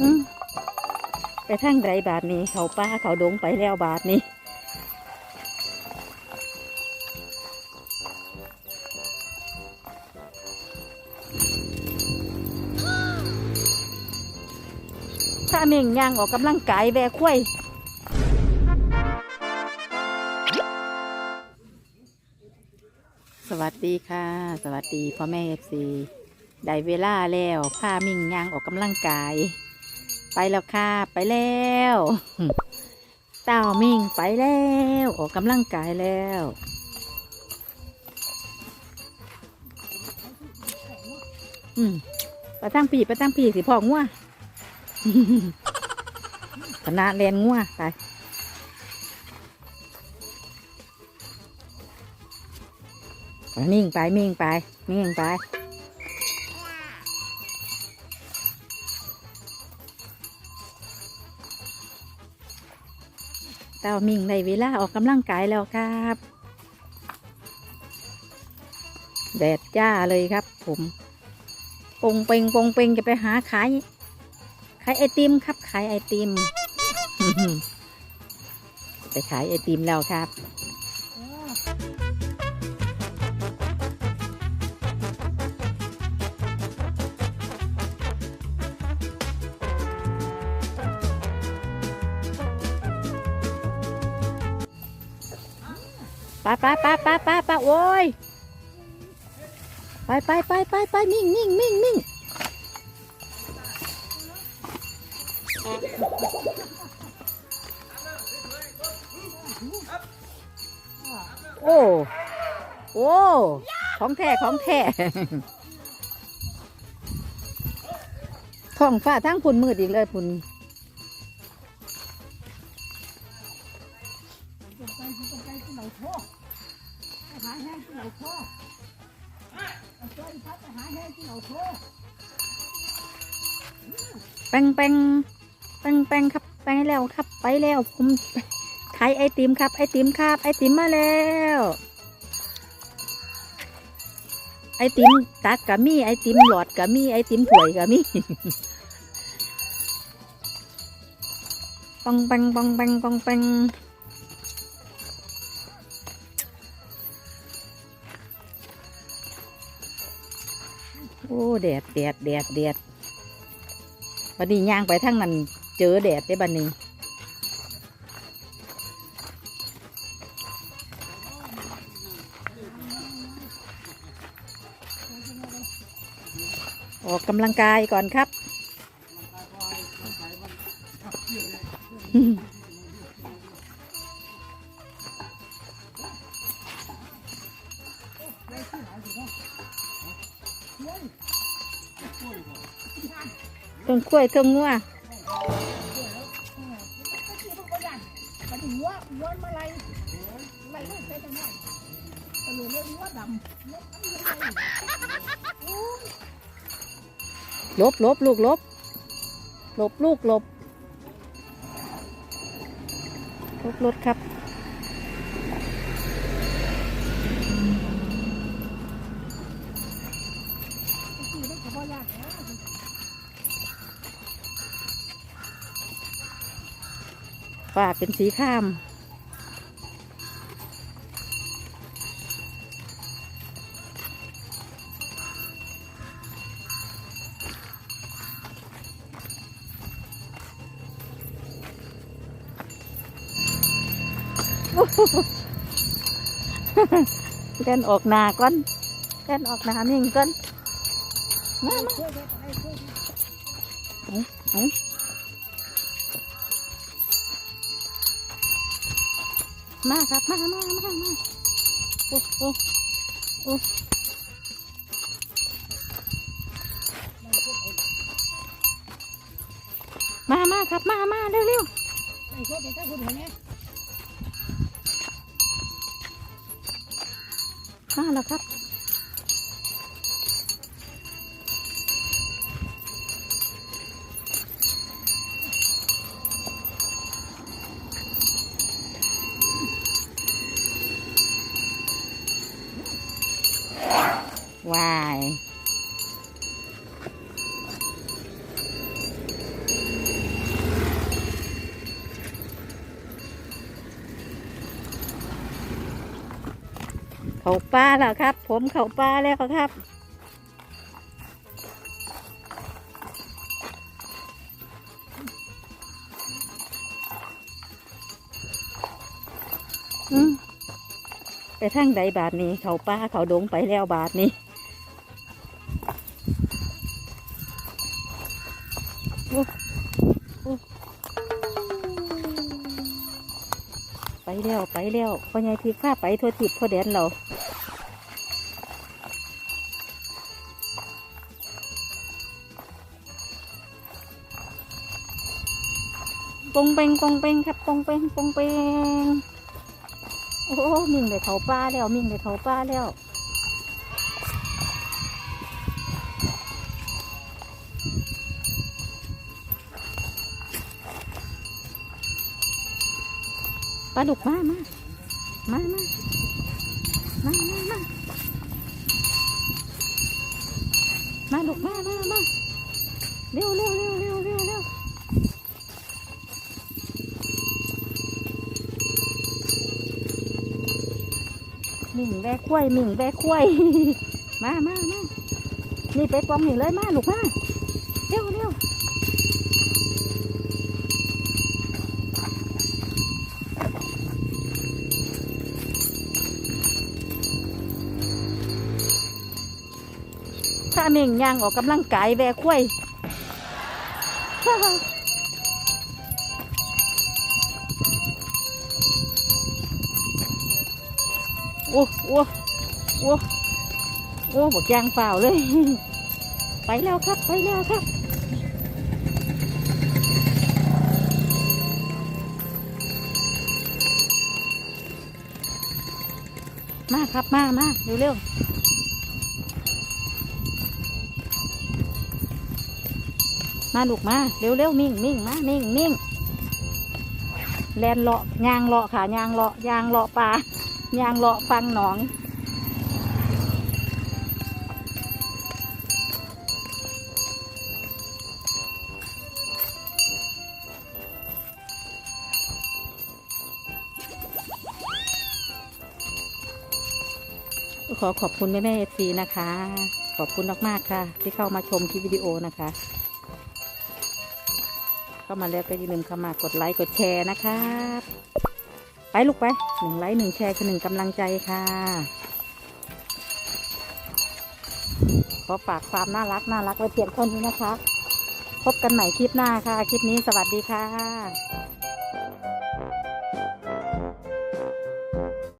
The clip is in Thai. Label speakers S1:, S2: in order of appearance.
S1: อืมไปทางใดบาทนี้ เขาป้าเขาดงไปแล้วบาทนี้ถ้าเม่งย่างออกกำลังกายแวคุ้ยสวัสดีค่ะ สวัสดีพ่อแม่เอฟซีได้เวลาแล้วพามิ่งย่างออกกำลังกาย ไปแล้วค่ะ ไปแล้วเต้ามิ่งไปแล้ว ออกกำลังกายแล้วอืมไปตั้งปีไปตั้งปีสิพองัวคณะเรียนงัวไปไปมิ่งไปมิ่งไปมิ่งไป เต้ามิงในเวลาออกกำลังกายแล้วครับ แดดจ้าเลยครับผมปงเปงปงเปงจะไปหาขายขายไอติมครับขายไอติมไปขายไอติมแล้วครับ ไปไปไปไปไปไปโอ้ยไปไปไปไปไปมิ่งมิ่งมิ่งมิ่งโอ้โอ้ของแท้ของแท้ท้องฟ้าทั้งพุ่นมืดอีกเลยพุ่น แป้งแป้งแป้งแป้งครับ ไปแล้วครับ ไปแล้วผมขายไอติมครับ ไอติมครับ ไอติมมาแล้ว ไอติมตักกะมีไอติมหลอดกะมีไอติมถ้วยกะมีปองแปังปองแปังปองแปังโอ้ แดดแดดแดดแดดบันนี้ย่างไปทางนั้นเจอแดดได้บันนี้ออกกำลังกายก่อนครับ ต้นกล้วยต้นงัว
S2: มันถึงว่าว่ามาไล่ไล่ไม่ใช่ตรงนั้นตะลุเรื่องว่าดำ
S1: ลบลบลูกลบลบลูกลบลบรถครับ
S2: ที่ได้ขบวนยากแล้ว
S1: ฝ้าเป็นสีข้ามเล่นออกหนาก่อนเล่นออกหนานิ่งก่อนมามา
S2: ช่วยได้ไปช่วยได้
S1: มาครับมามามามาโอ้โอ้โอ้มามาครับมามาเร็วเร็ว
S2: ไอ้ช่วยได้ถ้าคุณเห็นไหม
S1: มาแล้วครับ เขาป้าแล้วครับ ผมเขาป้าแล้วครับไปทั้งใดบาทนี้ เขาป้าเขาดงไปแล้วบาทนี้ แล้วไปแล้วพ่อใหญ่พีข้าไปทั่วทิพย์ทั่วแดนเราปงเปงปงเปงครับปงเปงปงเปงโอ้มิ่งไปเขาป้าแล้วมิ่งไปเขาป้าแล้ว ปลาดุกมามามามามามามามาดุกมามามาเร็วเร็วเร็วเร็วเร็วเร็วหมิ่งแบกกล้วยหมิ่งแบกกล้วยมามามานี่ไปปองหมนี่เลยมาลูกมาเร็วเร็วาหมิ่งย่างออกกำลังกายแบกล้วยโอ้โอ้โอ้โอ้บอกยางเปล่าเลย ไปแล้วครับ ไปแล้วครับมาครับมามาเร็วเร็ว มาลูกมาเร็วเร็วมิ่งมิ่งมามิ่งมิ่งแลนเลาะยางเลาะค่ะยางเลาะยางเลาะปลายางเลาะฟังหนองขอขอบคุณแม่แม่เอฟซีนะคะ ขอบคุณมาก ๆ ค่ะ ที่เข้ามาชมคลิปวิดีโอนะคะ เข้ามาแล้วก็อย่าลืมเข้ามากดไลค์กดแชร์นะครับไปลูกไปหนึ่งไลค์หนึ่งแชร์คือหนึ่งกำลังใจค่ะขอฝากความน่ารักน่ารักไว้เพียงเท่านี้นะคะ พบกันใหม่คลิปหน้าค่ะ คลิปนี้สวัสดีค่ะ